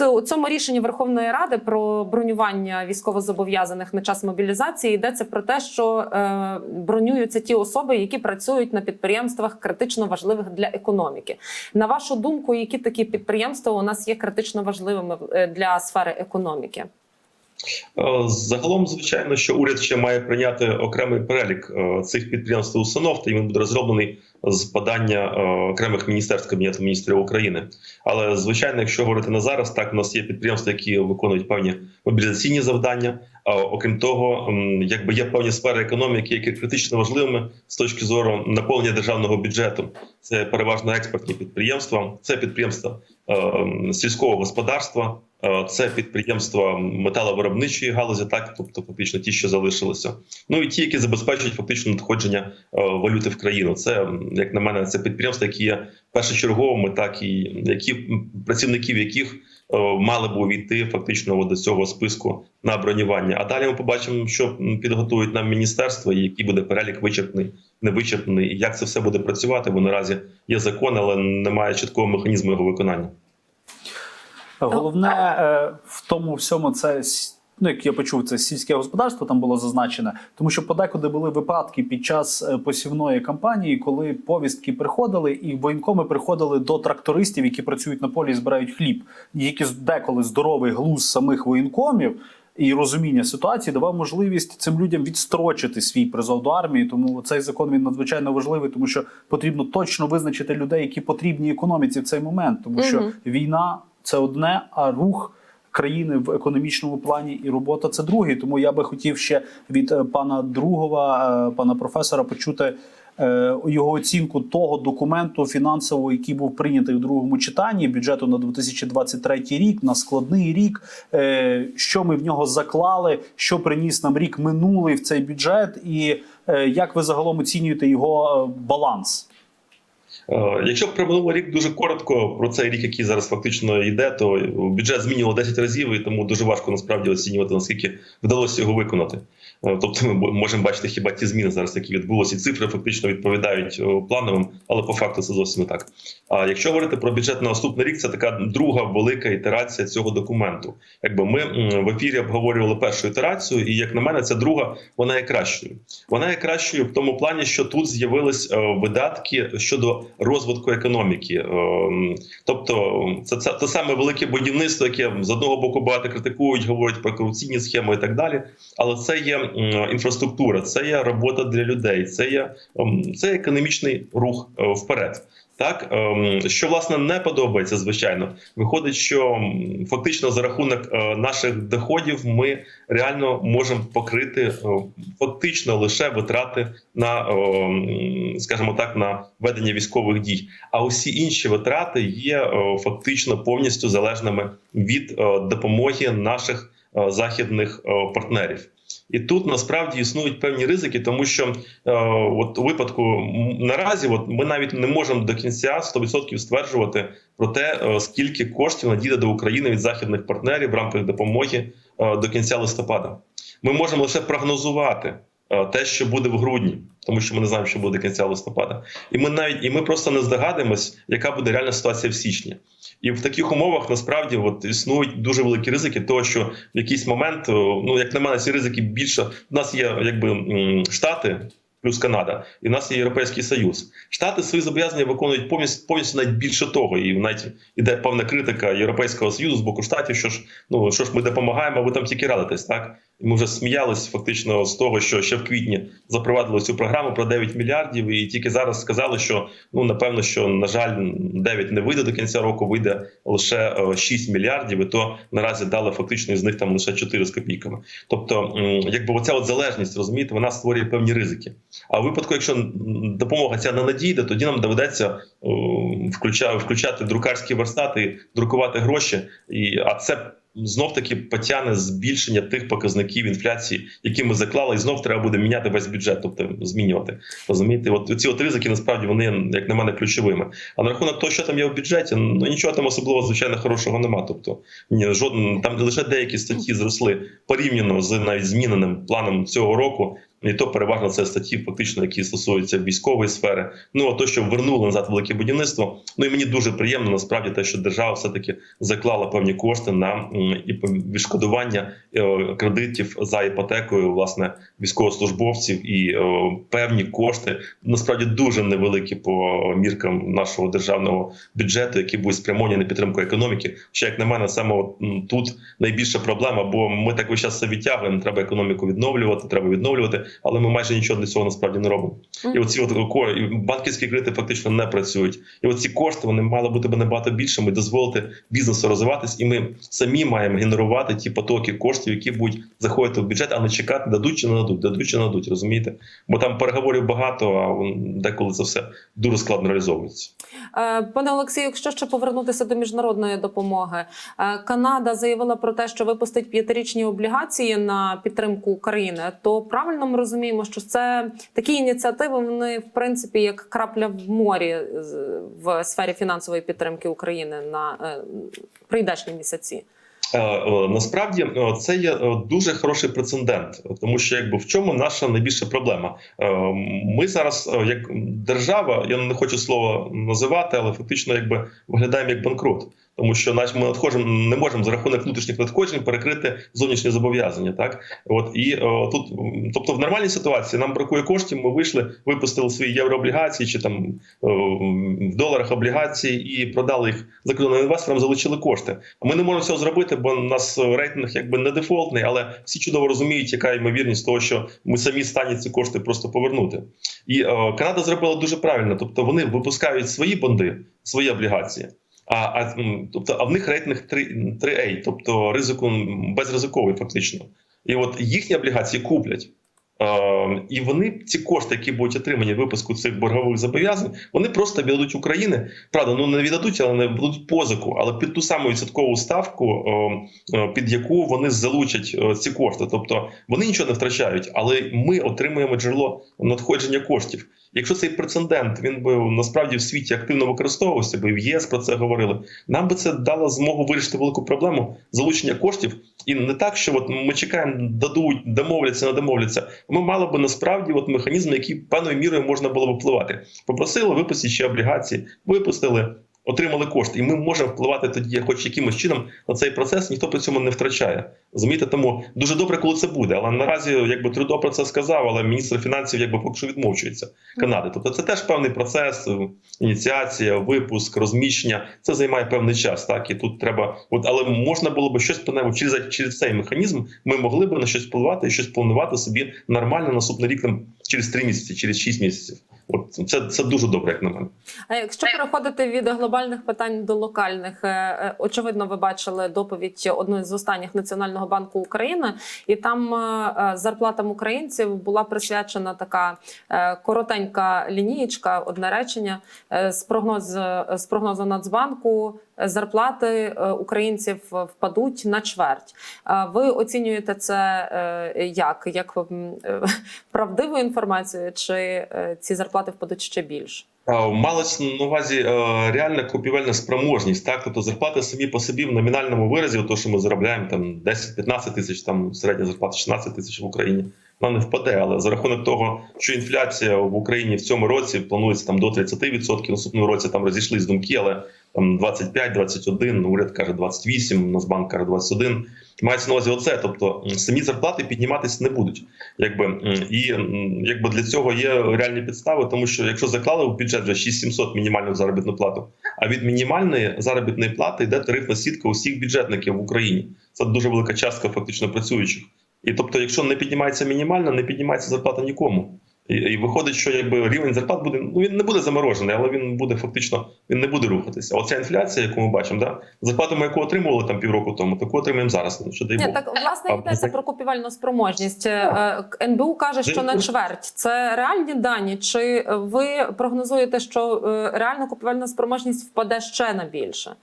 от у цьому рішенні Верховної Ради про бронювання військовозобов'язаних на час мобілізації йдеться про те, що е, бронюються ті особи, які працюють на підприємствах критично важливих для економіки. На вашу думку, які такі підприємства у нас є критично важливими е, для сфери економіки? Е, Загалом, звичайно, що уряд ще має прийняти окремий перелік е, цих підприємств установ, та він буде розроблений з подання е, окремих міністерств Кабінету міністрів України. Але звичайно, якщо говорити на зараз, так у нас є підприємства, які виконують певні мобілізаційні завдання. А окрім того, якби є певні сфери економіки, які критично важливими з точки зору наповнення державного бюджету. Це переважно експортні підприємства, це підприємства е, сільського господарства, це підприємства металовиробничої галузі, так тобто фактично ті, що залишилися. Ну і ті, які забезпечують фактично надходження е, валюти в країну. Це як на мене, це підприємства, які є першочерговими, так і які працівників яких е, мали б увійти фактично до цього списку на бронювання. А далі ми побачимо, що підготують нам міністерство, і який буде перелік вичерпний, невичерпний, і як це все буде працювати. Бо наразі є закон, але немає чіткого механізму його виконання. Головне е, в тому всьому це ну, як я почув, це сільське господарство там було зазначене, тому що подекуди були випадки під час е, посівної кампанії, коли повістки приходили, і воєнкоми приходили до трактористів, які працюють на полі і збирають хліб. Які деколи здоровий глузд самих воєнкомів. І розуміння ситуації давав можливість цим людям відстрочити свій призов до армії. Тому цей закон він надзвичайно важливий, тому що потрібно точно визначити людей, які потрібні економіці в цей момент, тому що війна це одне, а рух країни в економічному плані і робота це другий. Тому я би хотів ще від е, пана Другова, е, пана професора, почути е, його оцінку того документу фінансового, який був прийнятий у другому читанні бюджету на 2023 рік, на складний рік. Що ми в нього заклали, що приніс нам рік минулий в цей бюджет, і як ви загалом оцінюєте його баланс? Е, Якщо про минулий рік дуже коротко про цей рік, який зараз фактично йде, то бюджет змінювало 10 разів, і тому дуже важко насправді оцінювати наскільки вдалося його виконати. Е, Тобто, ми можемо бачити хіба ті зміни зараз, які відбулися, цифри фактично відповідають е, плановим, але по факту це зовсім не так. А якщо говорити про бюджет на наступний рік, це така друга велика ітерація цього документу. Якби ми в ефірі обговорювали першу ітерацію, і як на мене, ця друга вона є кращою. Вона є кращою в тому плані, що тут з'явились е, видатки щодо розвитку економіки. Тобто, це, це те саме велике будівництво, яке з одного боку багато критикують, говорять про корупційні схеми і так далі. Але це є інфраструктура, це є робота для людей, це є ем, це економічний рух е, вперед. Так, ем, що власне не подобається, звичайно, виходить, що фактично за рахунок е, наших доходів ми реально можемо покрити е, фактично лише витрати на, скажімо так, на ведення військових дій. А усі інші витрати є е, фактично повністю залежними від е, допомоги наших е, західних е, партнерів. І тут насправді існують певні ризики, тому що е, от у випадку наразі, от ми навіть не можемо до кінця 100% стверджувати про те, е, скільки коштів надійде до України від західних партнерів в рамках допомоги е, до кінця листопада. Ми можемо лише прогнозувати те, що буде в грудні, тому що ми не знаємо, що буде до кінця листопада. І ми навіть і ми просто не здогадуємось, яка буде реальна ситуація в січні. І в таких умовах насправді от існують дуже великі ризики, того що в якийсь момент, ну як на мене, ці ризики більше. У нас є якби штати. Плюс Канада, і в нас є Європейський Союз. Штати свої зобов'язання виконують повністю повністю навіть більше того. І навіть іде певна критика Європейського союзу з боку штатів. Що ж, ну що ж ми допомагаємо, а ви там тільки радитесь, так ми вже сміялись фактично з того, що ще в квітні запровадили цю програму про 9 мільярдів, і тільки зараз сказали, що ну напевно, що на жаль, 9 не вийде до кінця року, вийде лише е, 6 мільярдів, і то наразі дали фактично із них там лише 4 з копійками. Тобто, якби оця от залежність, розумієте, вона створює певні ризики. А в випадку, якщо допомога ця не надійде, тоді нам доведеться е, включа- включати друкарські верстати, друкувати гроші, і а це. Знов таки потягне збільшення тих показників інфляції, які ми заклали, і знов треба буде міняти весь бюджет, тобто змінювати. Розумієте, от ці от ризики насправді вони як на мене ключовими. А на рахунок того, що там є в бюджеті, ну нічого там особливо звичайно хорошого нема. Тобто ні, жоден там лише деякі статті зросли порівняно з навіть зміненим планом цього року. І то переважно це статті, фактично, які стосуються військової сфери. Ну а то, що вернули назад велике будівництво. Ну і мені дуже приємно насправді те, що держава все таки заклала певні кошти на і відшкодування е, кредитів за іпотекою, власне, військовослужбовців і е, певні кошти насправді дуже невеликі по міркам нашого державного бюджету, які будуть спрямовані на підтримку економіки. Що як на мене, саме тут найбільша проблема, бо ми так весь час все відтягуємо. Треба економіку відновлювати, треба відновлювати, але ми майже нічого для цього насправді не робимо. І оці от і банківські кредити фактично не працюють. І оці кошти вони мали бути б набагато більшими, дозволити бізнесу розвиватись, і ми самі маємо генерувати ті потоки коштів, які будуть заходити в бюджет, а не чекати, дадуть чи не дадуть, дадуть чи не дадуть, розумієте? Бо там переговорів багато, а деколи це все дуже складно реалізовується. Е, Пане Олексію, якщо ще повернутися до міжнародної допомоги, е, Канада заявила про те, що випустить п'ятирічні облігації на підтримку України. То правильно ми розуміємо, що це такі ініціативи, вони в принципі як крапля в морі в сфері фінансової підтримки України на е, прийдешні місяці. Е, е, Насправді е, це є е, дуже хороший прецедент, тому що якби в чому наша найбільша проблема? Е, Ми зараз, е, як держава, я не хочу слово називати, але фактично якби виглядаємо як банкрут. Тому що наш ми надходжимо, не можемо за рахунок внутрішніх надходжень перекрити зовнішні зобов'язання. Так от і е, тут, тобто, в нормальній ситуації нам бракує коштів. Ми вийшли, випустили свої єврооблігації чи там е, в доларах облігації і продали їх закордонним інвесторам, залучили кошти. А ми не можемо цього зробити, бо у нас рейтинг якби не дефолтний, але всі чудово розуміють, яка ймовірність того, що ми самі стані ці кошти просто повернути. І е, Канада зробила дуже правильно, тобто вони випускають свої бонди, свої облігації. А, а, тобто, а в них рейтинг 3, 3A, тобто ризику безризиковий, фактично. І от їхні облігації куплять. Е, і вони ці кошти, які будуть отримані від випуску цих боргових зобов'язань, вони просто віддадуть України. Правда, ну не віддадуть, але не будуть позику, але під ту саму відсоткову ставку, е, під яку вони залучать е, ці кошти. Тобто вони нічого не втрачають, але ми отримуємо джерело надходження коштів. Якщо цей прецедент він би насправді в світі активно використовувався, бо в ЄС про це говорили. Нам би це дало змогу вирішити велику проблему залучення коштів, і не так, що от ми чекаємо, дадуть, домовляться, не домовляться. Ми мали би насправді от механізм, який певною мірою можна було б впливати. Попросили випустити ще облігації, випустили. Отримали кошти, і ми можемо впливати тоді, хоч якимось чином на цей процес. Ніхто при цьому не втрачає. Розумієте, тому дуже добре, коли це буде. Але наразі, якби Трудо про це сказав, але міністр фінансів якби поки що відмовчується Канади. Тобто, це теж певний процес, е, ініціація, випуск, розміщення. Це займає певний час. Так і тут треба, от але можна було б щось принаймні, через через цей механізм. Ми могли б на щось впливати і щось планувати собі нормально наступний рік там через три місяці, через шість місяців. От це, це дуже добре, як на мене. А якщо переходити від глобальних питань до локальних, е, е, очевидно, ви бачили доповідь одної з останніх Національного банку України, і там е, зарплатам українців була присвячена така коротенька лінієчка, одне речення з прогноз з прогнозу Нацбанку. Е, Зарплати е, українців впадуть на чверть. А Ви оцінюєте це е, як? Як е, правдиву інформацію, чи е, ці зарплати впадуть ще більше? Малось на увазі е, реальна купівельна спроможність, так тобто зарплати самі по собі в номінальному виразі, то що ми заробляємо там 10-15 тисяч, там середня зарплата 16 тисяч в Україні. Вона не впаде, але за рахунок того, що інфляція в Україні в цьому році планується там до 30%, в наступному році там розійшлись думки, але там 25-21, уряд каже 28, Нацбанк каже 21. Мається на увазі оце. Тобто самі зарплати підніматись не будуть. Якби і якби для цього є реальні підстави, тому що якщо заклали в бюджет вже 6700 мінімальну заробітну плату, а від мінімальної заробітної плати йде тарифна сітка усіх бюджетників в Україні. Це дуже велика частка фактично працюючих. І тобто, якщо не піднімається мінімальна, не піднімається зарплата нікому. І, і виходить, що якби рівень зарплат буде ну він не буде заморожений, але він буде фактично він не буде рухатися. Оця інфляція, яку ми бачимо, да зарплату ми яку отримували там півроку тому, таку отримаємо зараз. Ну що дай Ні, Бог. так власне йдеться про купівельну спроможність. Е, е, НБУ каже, що на чверть це реальні дані. Чи ви прогнозуєте, що е, реальна купівельна спроможність впаде ще на більше?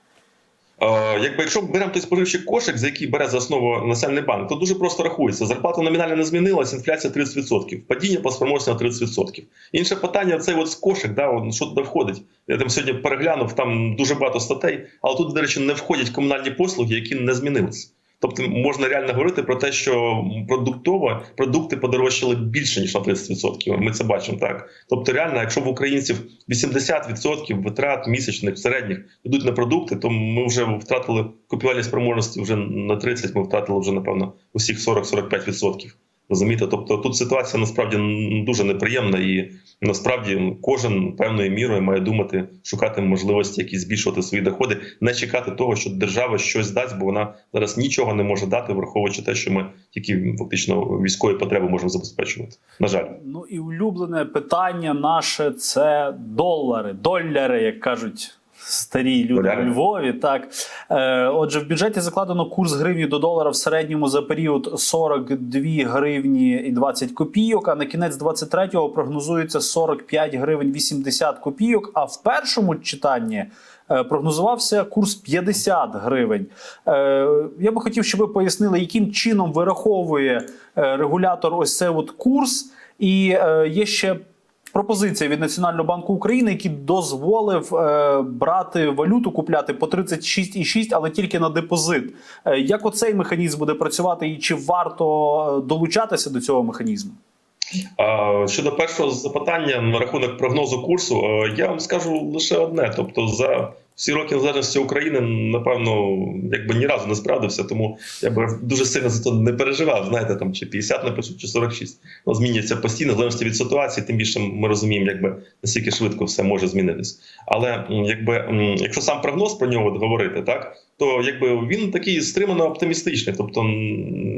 Якби якщо беремо той споживчий кошик, за який бере за основу національний банк, то дуже просто рахується. Зарплата номінально не змінилась, інфляція 30%, падіння по спроможності на 30%. Інше питання це от кошик, да, от, що туди входить. Я там сьогодні переглянув, там дуже багато статей, але тут, до речі, не входять комунальні послуги, які не змінились. Тобто можна реально говорити про те, що продуктово продукти подорожчали більше ніж на 30%. Ми це бачимо так. Тобто, реально, якщо в українців 80% витрат місячних середніх йдуть на продукти, то ми вже втратили купівельні спроможності вже на 30%, Ми втратили вже напевно усіх 40-45%. Розумієте, тобто тут ситуація насправді дуже неприємна, і насправді кожен певною мірою має думати, шукати можливості, які збільшувати свої доходи, не чекати того, що держава щось дасть, бо вона зараз нічого не може дати, враховуючи те, що ми тільки фактично військові потреби можемо забезпечувати. На жаль, Ну і улюблене питання наше це долари, доляри, як кажуть. Старі люди Доляри. у Львові, так е, отже, в бюджеті закладено курс гривні до долара в середньому за період 42 гривні і 20 копійок. А на кінець 23-го прогнозується 45 гривень 80 копійок. А в першому читанні е, прогнозувався курс 50 гривень. Е, я би хотів, щоб ви пояснили, яким чином вираховує регулятор ось цей от курс. І є ще пропозиція від Національного банку України, який дозволив е, брати валюту, купляти по 36,6, але тільки на депозит. Е, як оцей механізм буде працювати, і чи варто е, долучатися до цього механізму? Щодо першого запитання на рахунок прогнозу курсу, е, я вам скажу лише одне: тобто, за всі роки незалежності України, напевно, якби ні разу не справдився, тому я би дуже сильно за це не переживав. Знаєте, там чи 50 напишуть, чи 46. Воно змінюється постійно, в залежності від ситуації, тим більше ми розуміємо, якби наскільки швидко все може змінитись. Але якби якщо сам прогноз про нього говорити, так то якби він такий стримано оптимістичний, тобто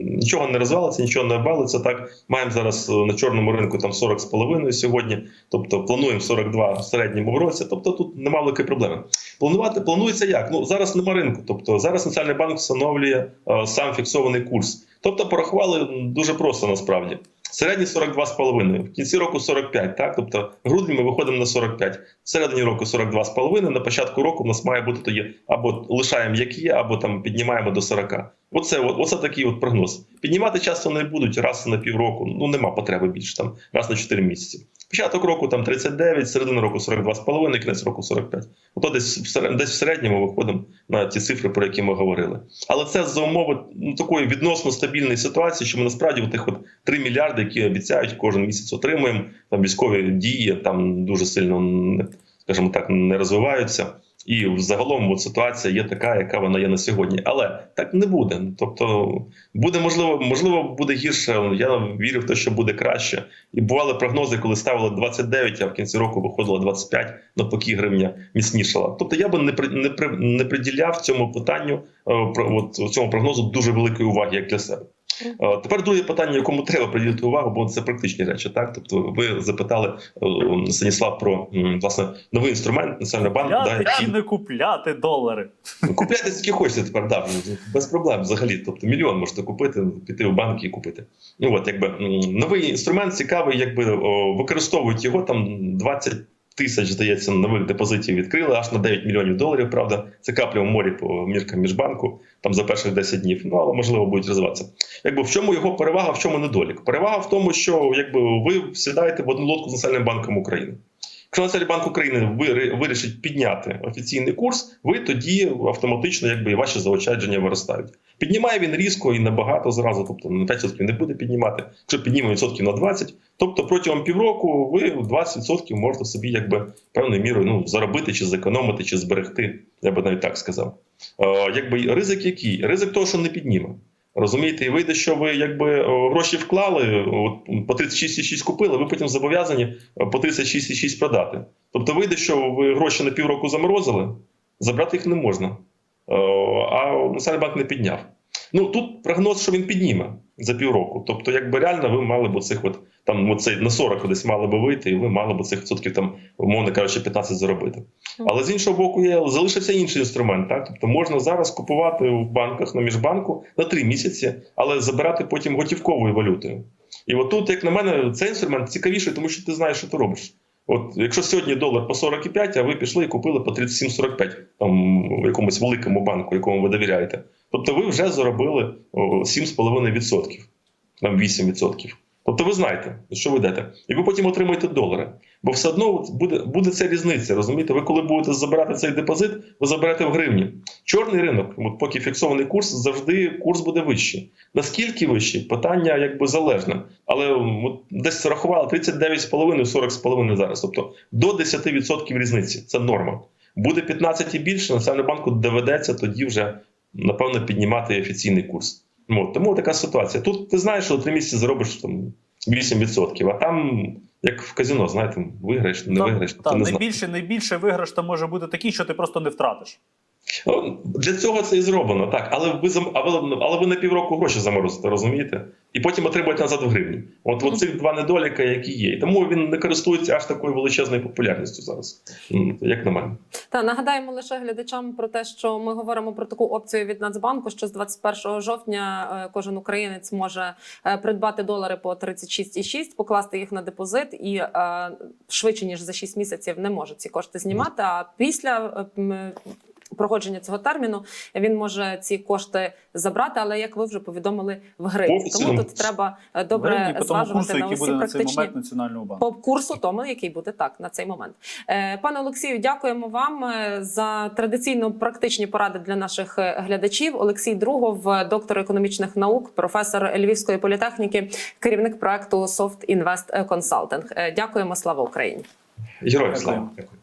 нічого не розвалиться, нічого не обвалиться. Так маємо зараз е, на чорному ринку там 40,5 сьогодні, тобто плануємо 42 в середньому році. Тобто тут нема великої проблеми. Планувати планується як? Ну зараз нема ринку. Тобто зараз Національний банк встановлює е, сам фіксований курс. Тобто порахували дуже просто насправді. Середній 42,5, в кінці року 45, так? Тобто в грудні ми виходимо на 45, в середині року 42,5, на початку року в нас має бути тоді або лишаємо як є, або там піднімаємо до 40. Оце, оце такий от прогноз. Піднімати часто не будуть раз на півроку, ну нема потреби більше, там раз на 4 місяці. Початок року там 39, середина року 42,5, кінець року 45. Ото десь десь в середньому виходимо на ті цифри, про які ми говорили. Але це за умови ну, такої відносно стабільної ситуації, що ми насправді у тих от 3 мільярди, які обіцяють, кожен місяць отримуємо. Там військові дії там дуже сильно скажімо так, не розвиваються. І взагалом от ситуація є така, яка вона є на сьогодні. Але так не буде. Тобто буде можливо, можливо, буде гірше. Я вірю в те, що буде краще. І бували прогнози, коли ставили 29, а в кінці року виходило 25, навпаки, гривня міцнішала. Тобто я би не при не при не приділяв цьому питанню е, про цьому прогнозу дуже великої уваги, як для себе. Е, Тепер друге питання, якому треба приділити увагу, бо це практичні речі. Так, тобто, ви запитали е, Станіслав про власне новий інструмент Національного банку, да, Купляти чи не купляти долари? Купляйте скільки хочете тепер, да, без проблем взагалі. Тобто мільйон можете купити, піти в банк і купити. Ну от якби новий інструмент цікавий, якби використовують його там 20 тисяч, здається, нових депозитів відкрили, аж на 9 мільйонів доларів. Правда, це капля в морі по міркам міжбанку, там за перших 10 днів. Ну але можливо будуть розвиватися. Якби в чому його перевага, в чому недолік? Перевага в тому, що якби ви сідаєте в одну лодку з Національним банком України. Якщо Національний банк України вирішить підняти офіційний курс, ви тоді автоматично якби і ваші заощадження виростають. Піднімає він різко і набагато зразу, тобто на 5% не буде піднімати. Якщо підніме відсотків на 20, тобто протягом півроку ви 20% можете собі якби певною мірою ну заробити чи зекономити, чи зберегти. Я би навіть так сказав. Е, якби ризик який? Ризик того, що не підніме. Розумієте, і вийде, що ви якби гроші вклали, от, по 36,6 купили, ви потім зобов'язані е, по 36,6 продати. Тобто вийде, що ви гроші на півроку заморозили, забрати їх не можна. Е, А Національний банк не підняв. Ну тут прогноз, що він підніме за півроку. Тобто, якби реально ви мали б оцих от там оцей на 40 десь мали би вийти, і ви мали б цих відсотків там, умовно кажучи, 15 заробити. Але з іншого боку, є залишився інший інструмент. Так, тобто можна зараз купувати в банках на міжбанку на 3 місяці, але забирати потім готівковою валютою. І отут, як на мене, цей інструмент цікавіший, тому що ти знаєш, що ти робиш. От якщо сьогодні долар по 45, а ви пішли і купили по 37,45 там в якомусь великому банку, якому ви довіряєте. Тобто ви вже заробили о, 7,5%, там 8%. Тобто ви знаєте, що ви йдете, і ви потім отримуєте долари. Бо все одно буде, буде ця різниця. Розумієте, ви коли будете забирати цей депозит, ви заберете в гривні. Чорний ринок, от поки фіксований курс, завжди курс буде вищий. Наскільки вищий? Питання якби залежне. Але от десь рахували 39,5, 40,5 зараз. Тобто до 10% різниці. Це норма. Буде 15 і більше, Національному банку доведеться тоді вже напевно піднімати офіційний курс. От, тому така ситуація. Тут ти знаєш, що три місяці заробиш там 8%, а там, як в казино, знаєте, виграєш, не виграєш, та, ти не найбільше, найбільше виграш там може бути такий, що ти просто не втратиш. Ну, Для цього це і зроблено, так. Але ви але, але ви на півроку гроші заморозите, розумієте? І потім отримуєте назад в гривні. От, от цих два недоліка, які є. Тому він не користується аж такою величезною популярністю зараз, як на мене. Та нагадаємо лише глядачам про те, що ми говоримо про таку опцію від Нацбанку, що з 21 жовтня е, кожен українець може е, придбати долари по 36,6, покласти їх на депозит і е, швидше ніж за 6 місяців не може ці кошти знімати. А після проходження цього терміну він може ці кошти забрати, але як ви вже повідомили, в гривні. Тому тут треба е, Гривні добре зважувати курсу, на усі буде на цей практичні момент Національного банку. по курсу тому, який буде так на цей момент. Е, Пане Олексію, дякуємо вам е, за традиційно практичні поради для наших глядачів. Олексій Другов, доктор економічних наук, професор Львівської політехніки, керівник проекту Soft Invest Consulting. Дякуємо, слава Україні. Дякую. слава. Дякую.